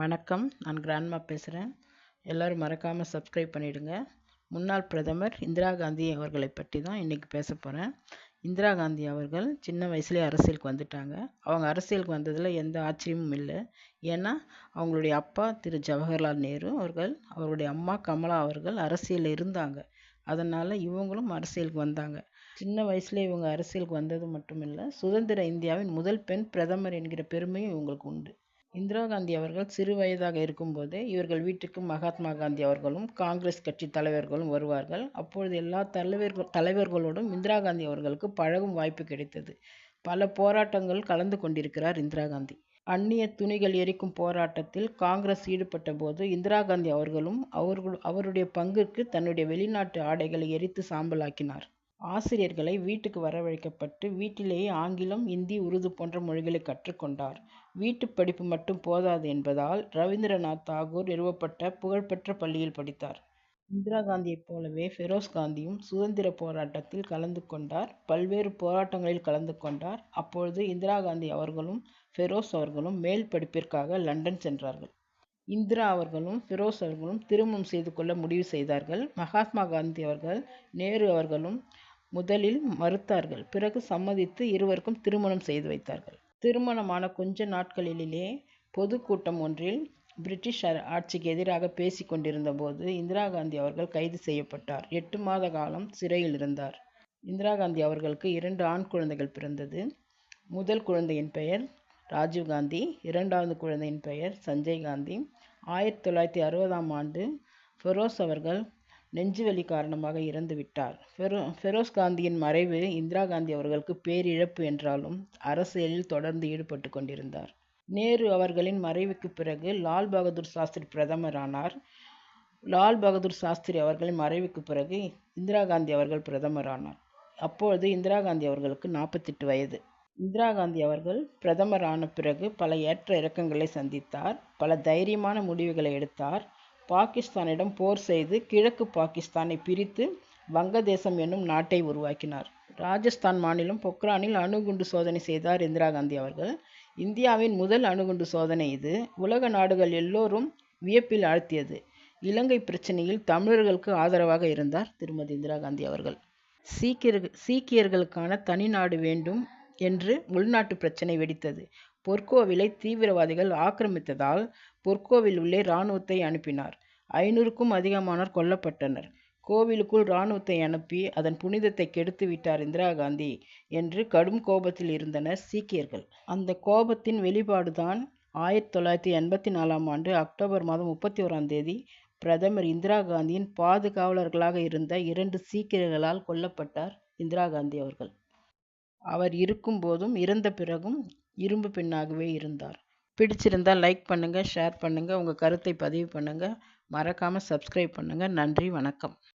வணக்கம். நான் கிராண்ட்மா பேசுகிறேன் எல்லோரும் மறக்காமல் சப்ஸ்கிரைப் பண்ணிவிடுங்க முன்னாள் பிரதமர் இந்திரா காந்தி அவர்களை பற்றி தான் இன்றைக்கி பேச போகிறேன் இந்திரா காந்தி அவர்கள் சின்ன வயசுலேயே அரசியலுக்கு வந்துட்டாங்க. அவங்க அரசியலுக்கு வந்ததில் எந்த ஆச்சரியமும் இல்லை. ஏன்னா அவங்களுடைய அப்பா திரு. ஜவஹர்லால் நேரு அவர்கள் அவருடைய அம்மா கமலா அவர்கள் அரசியலில் இருந்தாங்க. அதனால் இவங்களும் அரசியலுக்கு வந்தாங்க. சின்ன வயசுலேயே இவங்க அரசியலுக்கு வந்தது மட்டும் இல்லை சுதந்திர இந்தியாவின் முதல் பெண் பிரதமர் என்கிற பெருமையும் இவங்களுக்கு உண்டு. இந்திரா காந்தி அவர்கள் சிறு வயதாக இருக்கும்போது இவர்கள் வீட்டுக்கு மகாத்மா காந்தி அவர்களும் காங்கிரஸ் கட்சி தலைவர்களும் வருவார்கள். அப்பொழுது எல்லா தலைவர்கள் தலைவர்களோடும் இந்திரா காந்தி அவர்களுக்கு பழகும் வாய்ப்பு கிடைத்தது. பல போராட்டங்கள் கலந்து கொண்டிருக்கிறார் இந்திரா காந்தி. அந்நிய துணிகள் எரிக்கும் போராட்டத்தில் காங்கிரஸ் ஈடுபட்ட போது இந்திரா காந்தி அவர்களும் அவர்கள் அவருடைய பங்கிற்கு தன்னுடைய வெளிநாட்டு ஆடைகளை எரித்து சாம்பலாக்கினார். ஆசிரியர்களை வீட்டுக்கு வரவழைக்கப்பட்டு வீட்டிலேயே ஆங்கிலம் இந்தி உருது போன்ற மொழிகளை கற்றுக்கொண்டார். வீட்டு படிப்பு மட்டும் போதாது என்பதால் ரவீந்திரநாத் தாகூர் நிறுவப்பட்ட புகழ்பெற்ற பள்ளியில் படித்தார். இந்திரா காந்தியைப் போலவே ஃபெரோஸ் காந்தியும் சுதந்திர போராட்டத்தில் கலந்து கொண்டார். பல்வேறு போராட்டங்களில் கலந்து கொண்டார். அப்பொழுது இந்திரா காந்தி அவர்களும் ஃபெரோஸ் அவர்களும் மேல் படிப்பிற்காக லண்டன் சென்றார்கள். இந்திரா அவர்களும் ஃபிரோஸ் அவர்களும் திருமணம் செய்து கொள்ள முடிவு செய்தார்கள். மகாத்மா காந்தி அவர்கள் நேரு அவர்களும் முதலில் மறுத்தார்கள். பிறகு சம்மதித்து இருவருக்கும் திருமணம் செய்து வைத்தார்கள். திருமணமான கொஞ்ச நாட்களிலேயே பொதுக்கூட்டம் ஒன்றில் பிரிட்டிஷ் ஆட்சிக்கு எதிராக பேசி கொண்டிருந்தபோது இந்திரா காந்தி அவர்கள் கைது செய்யப்பட்டார். எட்டு மாத காலம் சிறையில் இருந்தார். இந்திரா காந்தி அவர்களுக்கு இரண்டு ஆண் குழந்தைகள் பிறந்தது. முதல் குழந்தையின் பெயர் ராஜீவ் காந்தி இரண்டாவது குழந்தையின் பெயர் சஞ்சய் காந்தி. ஆயிரத்தி தொள்ளாயிரத்தி அறுபதாம் ஆண்டு ஃபெரோஸ் அவர்கள் நெஞ்சுவலி காரணமாக இறந்து விட்டார். ஃபெரோ ஃபெரோஸ் காந்தியின் மறைவு இந்திரா காந்தி அவர்களுக்கு பேரிழப்பு என்றாலும் அரசியலில் தொடர்ந்து ஈடுபட்டு கொண்டிருந்தார். நேரு அவர்களின் மறைவுக்கு பிறகு லால் பகதூர் சாஸ்திரி பிரதமரானார். லால் பகதூர் சாஸ்திரி அவர்களின் மறைவுக்கு பிறகு இந்திரா காந்தி அவர்கள் பிரதமரானார். அப்பொழுது இந்திரா காந்தி அவர்களுக்கு நாற்பத்தெட்டு வயது. இந்திரா காந்தி அவர்கள் பிரதமர் ஆன பிறகு பல ஏற்ற இறக்கங்களை சந்தித்தார். பல தைரியமான முடிவுகளை எடுத்தார். பாகிஸ்தானிடம் போர் செய்து கிழக்கு பாகிஸ்தானை பிரித்து வங்கதேசம் என்னும் நாட்டை உருவாக்கினார். ராஜஸ்தான் மாநிலம் பொக்ரானில் அணுகுண்டு சோதனை செய்தார் இந்திரா காந்தி அவர்கள். இந்தியாவின் முதல் அணுகுண்டு சோதனை இது. உலக நாடுகள் எல்லோரும் வியப்பில் ஆழ்த்தியது. இலங்கை பிரச்சனையில் தமிழர்களுக்கு ஆதரவாக இருந்தார் திருமதி இந்திரா காந்தி அவர்கள். சீக்கியர்கள் சீக்கியர்களுக்கான தனி நாடு வேண்டும் என்று உள்நாட்டு பிரச்சனை வெடித்தது. பொற்கோவிலை தீவிரவாதிகள் ஆக்கிரமித்ததால் பொற்கோவில் உள்ளே இராணுவத்தை அனுப்பினார். ஐநூறுக்கும் அதிகமானோர் கொல்லப்பட்டனர். கோவிலுக்குள் இராணுவத்தை அனுப்பி அதன் புனிதத்தை கெடுத்து விட்டார் இந்திரா காந்தி என்று கடும் கோபத்தில் இருந்தனர் சீக்கியர்கள். அந்த கோபத்தின் வெளிப்பாடுதான் ஆயிரத்தி தொள்ளாயிரத்தி எண்பத்தி நாலாம் ஆண்டு அக்டோபர் மாதம் முப்பத்தி ஓராம் தேதி பிரதமர் இந்திரா காந்தியின் பாதுகாவலர்களாக இருந்த இரண்டு சீக்கியர்களால் கொல்லப்பட்டார் இந்திரா காந்தி அவர்கள். அவர் இருக்கும் போதும் இறந்த பிறகும் இரும்பு பெண்ணாகவே இருந்தார். பிடிச்சிருந்தால் லைக் பண்ணுங்கள் ஷேர் பண்ணுங்கள் உங்கள் கருத்தை பதிவு பண்ணுங்கள் மறக்காமல் சப்ஸ்கிரைப் பண்ணுங்கள் நன்றி வணக்கம்.